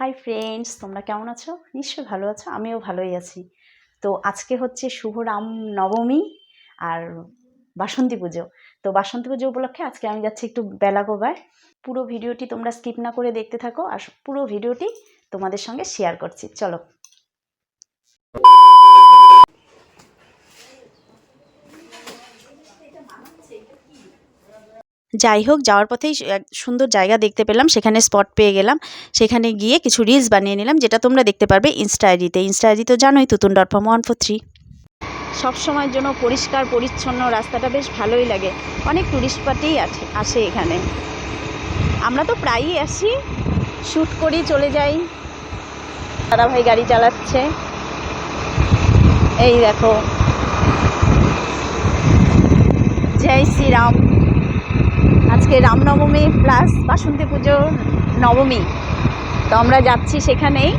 Hi friends তোমরা কেমন আছো? নিশ্চয়ই ভালো আছো, আমিও ভালোই আছি। তো আজকে হচ্ছে শুভ রাম নবমী আর বাসন্তী পুজো। তো বাসন্তী পুজো উপলক্ষে আজকে আমি যাচ্ছি একটু বেলাগোবায় পুরো ভিডিওটি তোমরা স্কিপ না করে দেখতে থাকো আর পুরো ভিডিওটি তোমাদের সঙ্গে শেয়ার করছি। চলো। যাই হোক, যাওয়ার পথেই এক সুন্দর জায়গা দেখতে পেলাম, সেখানে স্পট পেয়ে গেলাম। সেখানে গিয়ে কিছু রিলস বানিয়ে নিলাম, যেটা তোমরা দেখতে পারবে ইনস্টা আইডিতে ইনস্টা আইডি তো জানোই Tutun dot form one four three সবসময়ের জন্য পরিষ্কার, পরিচ্ছন্ন রাস্তাটা বেশ ভালোই লাগে। অনেক টুরিস্ট পার্টিই আছে, আসে এখানে। আমরা তো প্রায়ই আসি শ্যুট করি, চলে যাই। দাদাভাই গাড়ি চালাচ্ছে। এই দেখো। জয় শ্রীরাম। আজকে রামনবমী প্লাস বাসন্তী পুজো নবমী। তো আমরা যাচ্ছি সেখানেই।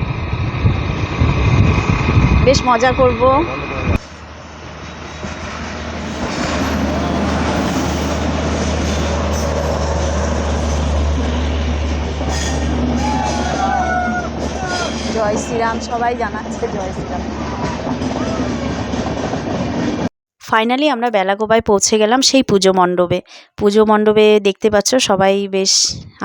বেশ মজা করব। জয় শ্রীরাম, সবাই জানাচ্ছে জয় শ্রীরাম। ফাইনালি আমরা বেলাগোবায় পৌঁছে গেলাম সেই পুজো মণ্ডপে। পুজো মণ্ডপে দেখতে পাচ্ছ সবাই বেশ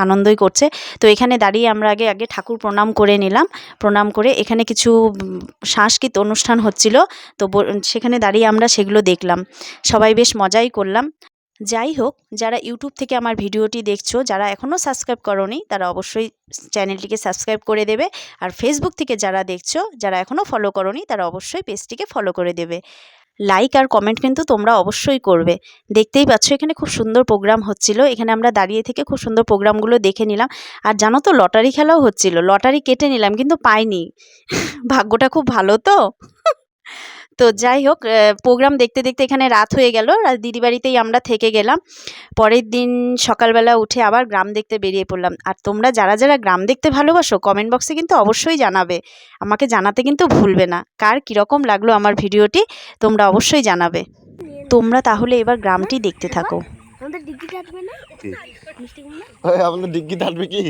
আনন্দই করছে। তো এখানে দাঁড়িয়ে আমরা আগে আগে ঠাকুর প্রণাম করে নিলাম। প্রণাম করে এখানে কিছু উম, সাংস্কৃতিক অনুষ্ঠান হচ্ছিল। তো সেখানে দাঁড়িয়ে আমরা সেগুলো দেখলাম। সবাই বেশ মজাই করলাম। যাই হোক যারা ইউটিউব থেকে আমার ভিডিওটি দেখছ যারা এখনও সাবস্ক্রাইব করনি তারা অবশ্যই চ্যানেলটিকে সাবস্ক্রাইব করে দেবে। আর ফেসবুক থেকে যারা দেখছ যারা এখনও ফলো করনি তারা অবশ্যই পেজটিকে ফলো করে দেবে। লাইক আর কমেন্ট কিন্তু তোমরা অবশ্যই করবে। দেখতেই পাচ্ছ, এখানে খুব সুন্দর প্রোগ্রাম হচ্ছিল। এখানে আমরা দাঁড়িয়ে থেকে খুব সুন্দর প্রোগ্রামগুলো দেখে নিলাম। আর জানো তো লটারি খেলাও হচ্ছিল। লটারি কেটে নিলাম, কিন্তু পাইনি। ভাগ্যটা খুব ভালো তো? তো যাই হোক প্রোগ্রাম দেখতে দেখতে এখানে রাত হয়ে গেল। আর দিদি বাড়িতেই আমরা থেকে গেলাম। পরের দিন সকালবেলা উঠে আবার গ্রাম দেখতে বেরিয়ে পড়লাম। আর তোমরা যারা যারা গ্রাম দেখতে ভালোবাসো কমেন্ট বক্সে কিন্তু অবশ্যই জানাবে। আমাকে জানাতে কিন্তু ভুলবে না। কার কীরকম লাগল আমার ভিডিওটি তোমরা অবশ্যই জানাবে। তোমরা তাহলে এবার গ্রামটি দেখতে থাকো। আমাদের ডিগ্রি না? আমাদের থাকবে কি?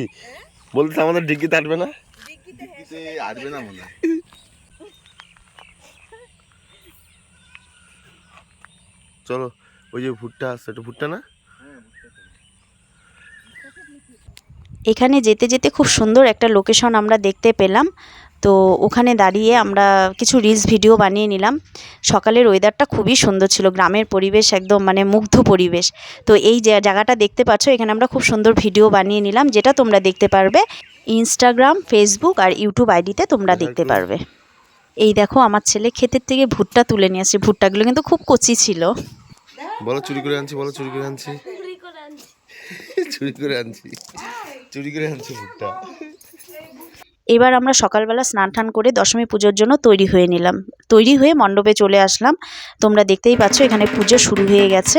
বলতে আমাদের থাকবে না? না মনে হয়। চলো ওই যে ভুট্টা আছে এটা ভুট্টা না? এখানে যেতে যেতে খুব সুন্দর একটা লোকেশন আমরা দেখতে পেলাম। তো ওখানে দাঁড়িয়ে আমরা কিছু রিলস ভিডিও বানিয়ে নিলাম। সকালের ওয়েদারটা খুবই সুন্দর ছিল গ্রামের পরিবেশ একদম মানে মুগ্ধ পরিবেশ। তো এই যে জায়গাটা দেখতে পাচ্ছ এখানে আমরা খুব সুন্দর ভিডিও বানিয়ে নিলাম যেটা তোমরা দেখতে পারবে। ইনস্টাগ্রাম ফেসবুক আর ইউটিউব আইডিতে তোমরা দেখতে পারবে। এই দেখো আমার ছেলে ক্ষেতের থেকে ভুট্টা তুলে নিয়ে আসছে। ভুট্টাগুলো কিন্তু খুব কচি ছিল। বলো চুরি করে আনছি বলো চুরি করে আনছি। চুরি করে আনছি। চুরি করে আনছি। ভুট্টা। এবার আমরা সকালবেলা স্নান টান করে দশমী পুজোর জন্য তৈরি হয়ে নিলাম। তৈরি হয়ে মণ্ডপে চলে আসলাম। তোমরা দেখতেই পাচ্ছ এখানে পুজো শুরু হয়ে গেছে।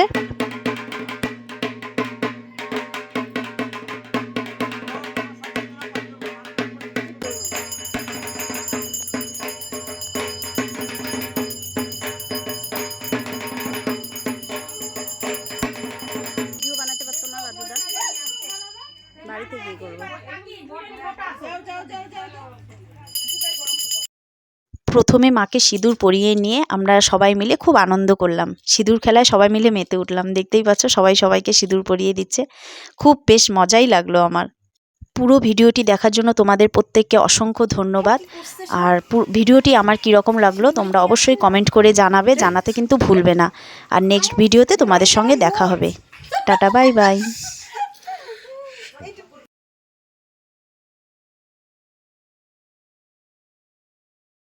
প্রথমে মাকে সিঁদুর পরিয়ে নিয়ে আমরা সবাই মিলে খুব আনন্দ করলাম। সিঁদুর খেলায় সবাই মিলে মেতে উঠলাম। দেখতেই পাচ্ছ, সবাই সবাইকে সিঁদুর পরিয়ে দিচ্ছে। খুব বেশ মজাই লাগল আমার। পুরো ভিডিওটি দেখার জন্য তোমাদের প্রত্যেককে অসংখ্য ধন্যবাদ। আর ভিডিওটি আমার কীরকম লাগল তোমরা অবশ্যই কমেন্ট করে জানাবে, জানাতে কিন্তু ভুলবে না। আর নেক্সট ভিডিওতে তোমাদের সঙ্গে দেখা হবে। Tata bye bye